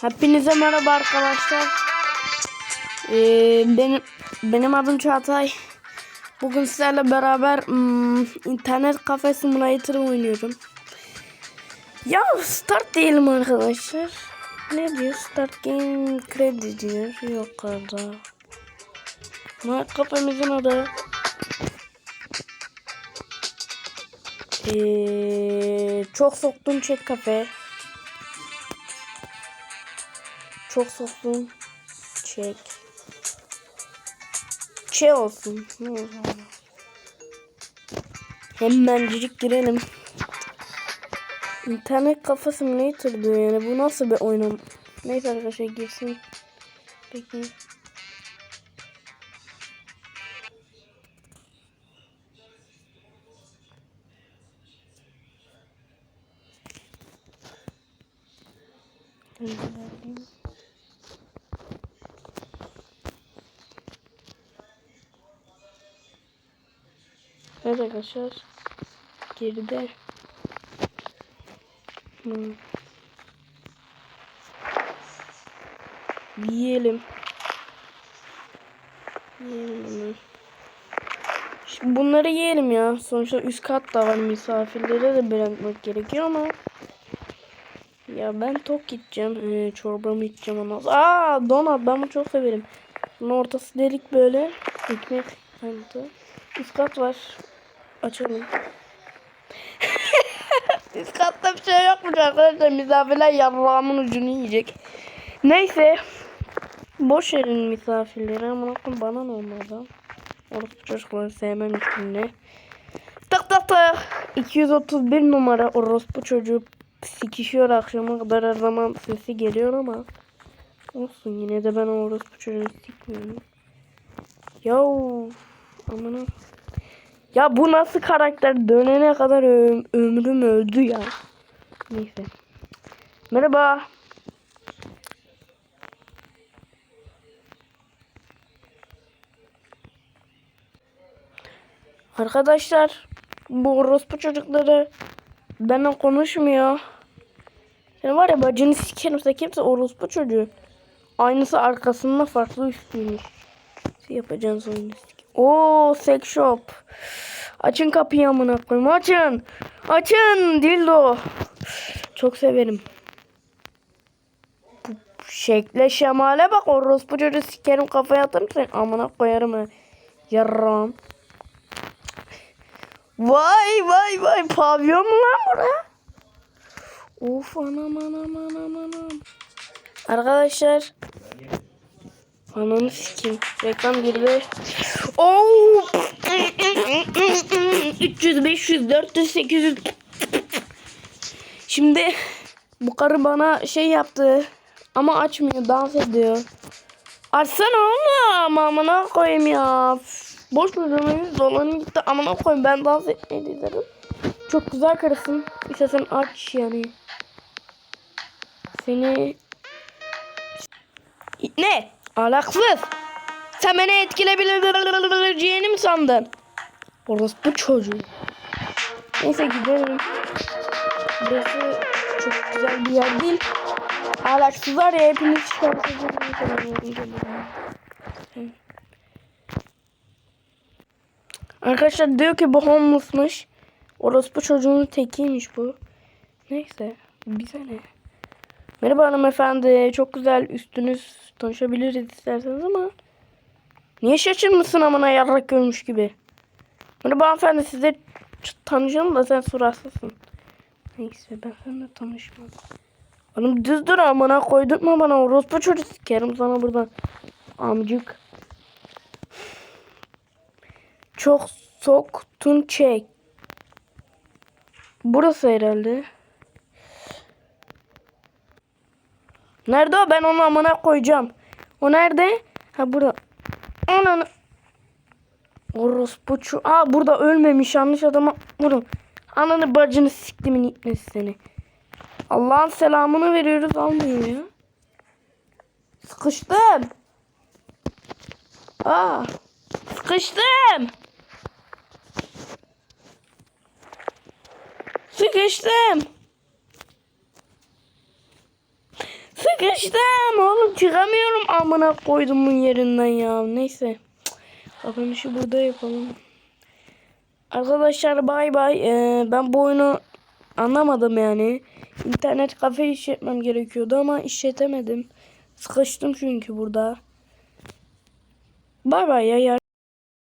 Hepinize merhaba arkadaşlar. Ee, benim benim adım Çağatay. Bugün sizlerle beraber hmm, internet kafe simulator oynuyorum. Ya start diyelim arkadaşlar. Ne diyor? Start game kredi diyor. Yok orada. Ne kafemizin adı? Ee, çok soktum çek kafe. Çok soktum. Çek. Şey olsun. Hemencik girelim. İnternet kafa simulator diyor yani. Bu nasıl bir oyun? Neyse arkadaşlar girsin. Peki. Evet arkadaşlar. Geride. Hmm. Yiyelim. Yiyelim. Şimdi bunları yiyelim ya. Sonuçta üst kat da var. Misafirlere de bırakmak gerekiyor ama. Ya ben tok gideceğim. Ee, çorbamı içeceğim ondan sonra. Aa donat ben bunu çok severim. Bunun ortası delik böyle. Ekmek. Üst kat var. Açalım. Katta bir şey yokmuş arkadaşlar. Misafirler yarrağımın ucunu yiyecek. Neyse. Boş verin misafirleri ama bana ne olmadı. Orası çocukları sevmem üstünde. Tak tak tak. 231 numara orospu çocuğu sikişiyor akşama kadar her zaman sesi geliyor ama olsun yine de ben orospu çocuğu sikmiyorum. Yahu amına. Ya bu nasıl karakter dönene kadar ö- ömrüm öldü ya. Neyse. Merhaba. Arkadaşlar bu orospu çocukları benimle konuşmuyor. Yani var ya bacını sikerim sen kimse orospu çocuğu. Aynısı arkasında farklı üstüymüş. Şey yapacaksın oyunu sik. Oo sex shop. Açın kapıyı amına koyayım açın. Açın dildo. Çok severim. Bu şekle şemale bak orospu çocuğu sikerim kafaya atarım sen amına koyarım ha. Yarram. Vay vay vay pavyon mu lan bura? Of anam anam anam anam. Arkadaşlar. Ananı sikeyim. Reklam girdi. Oo. 300, 500, 400, 800. Şimdi bu karı bana şey yaptı. Ama açmıyor. Dans ediyor. Açsana oğlum. Amına koyayım ya. Boş ver dolanı gitti. Amına koyayım ben dans etmeyi de izlerim. Çok güzel karısın. İstersen aç yani. Seni... Ne? Alaksız. Sen beni etkileyebileceğini mi sandın? Orası bu çocuğu. Neyse gidelim. Burası çok güzel bir yer değil. Alaksızlar ya hepiniz çıkartacağım. Arkadaşlar diyor ki bu homeless'mış. Orospu çocuğunun tekiymiş bu. Neyse. Bize ne? Merhaba hanımefendi. Çok güzel üstünüz tanışabiliriz isterseniz ama. Niye şaşırmışsın amına yarrak görmüş gibi? Merhaba hanımefendi size tanışalım da sen suratsızsın. Neyse ben seninle tanışmam. Oğlum düz dur amına koydurtma bana orospu çocuğu sikerim sana buradan. Amcık. Çok soktun çek. Burası herhalde. Nerede o? Ben onu amına koyacağım. O nerede? Ha burada. Ananı. Orospu çu. Aa burada ölmemiş yanlış adama vurun. Ananı bacını siktimin itmesi seni. Allah'ın selamını veriyoruz almıyor ya. Sıkıştım. Aa. Sıkıştım. Sıkıştım. Sıkıştım oğlum çıkamıyorum amına koydumun yerinden ya. Neyse. Kapanışı burada yapalım. Arkadaşlar bay bay. Ee, ben bu oyunu anlamadım yani. İnternet kafe işletmem gerekiyordu ama işletemedim. Sıkıştım çünkü burada. Bay bay ya.